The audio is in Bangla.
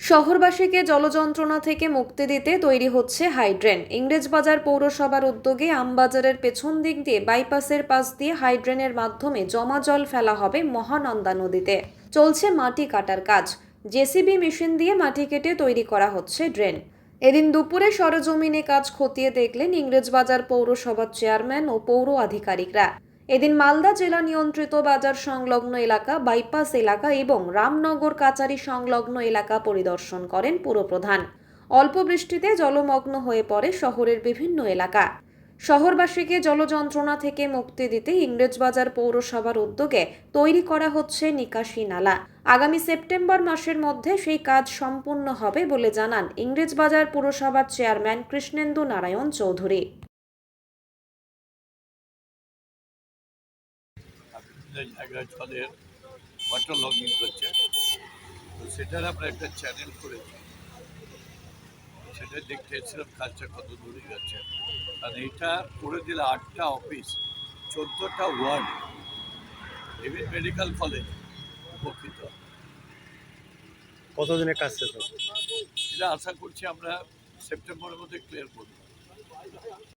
শহরবাসীকে জলযন্ত্রণা থেকে মুক্তি দিতে তৈরি হচ্ছে হাইড্রেন। ইংরেজবাজার পৌরসভার উদ্যোগে আমবাজারের পেছন দিক দিয়ে বাইপাসের পাশ দিয়ে হাইড্রেনের মাধ্যমে জমা জল ফেলা হবে মহানন্দা নদীতে। চলছে মাটি কাটার কাজ। জেসিবি মেশিন দিয়ে মাটি কেটে তৈরি করা হচ্ছে ড্রেন। এদিন দুপুরে সরজমিনে কাজ খতিয়ে দেখলেন ইংরেজবাজার পৌরসভার চেয়ারম্যান ও পৌর আধিকারিকরা। এদিন মালদা জেলা নিয়ন্ত্রিত বাজার সংলগ্ন এলাকা, বাইপাস এলাকা এবং রামনগর কাচারি সংলগ্ন এলাকা পরিদর্শন করেন পুরপ্রধান। অল্প বৃষ্টিতে জলমগ্ন হয়ে পড়ে শহরের বিভিন্ন এলাকা। শহরবাসীকে জলযন্ত্রণা থেকে মুক্তি দিতে ইংরেজবাজার পৌরসভার উদ্যোগে তৈরি করা হচ্ছে নিকাশি নালা। আগামী সেপ্টেম্বর মাসের মধ্যে সেই কাজ সম্পূর্ণ হবে বলে জানান ইংরেজবাজার পুরসভার চেয়ারম্যান কৃষ্ণেন্দু নারায়ণ চৌধুরী। বিভিন্ন জায়গায় জলের ওয়াটার লগিং হচ্ছে তো সেটার আমরা একটা চ্যানেল করেছি। সেটা দেখতে এসেছিলাম কাজটা কত দূরে যাচ্ছে। আর এটা করে দিলে আটটা অফিস চোদ্দোটা ওয়ার্ড ইভিন মেডিকেল কলেজ উপকৃত। হবে। কতদিনে কাজ শেষ হবে? এটা আশা করছি আমরা সেপ্টেম্বরের মধ্যে ক্লিয়ার করব।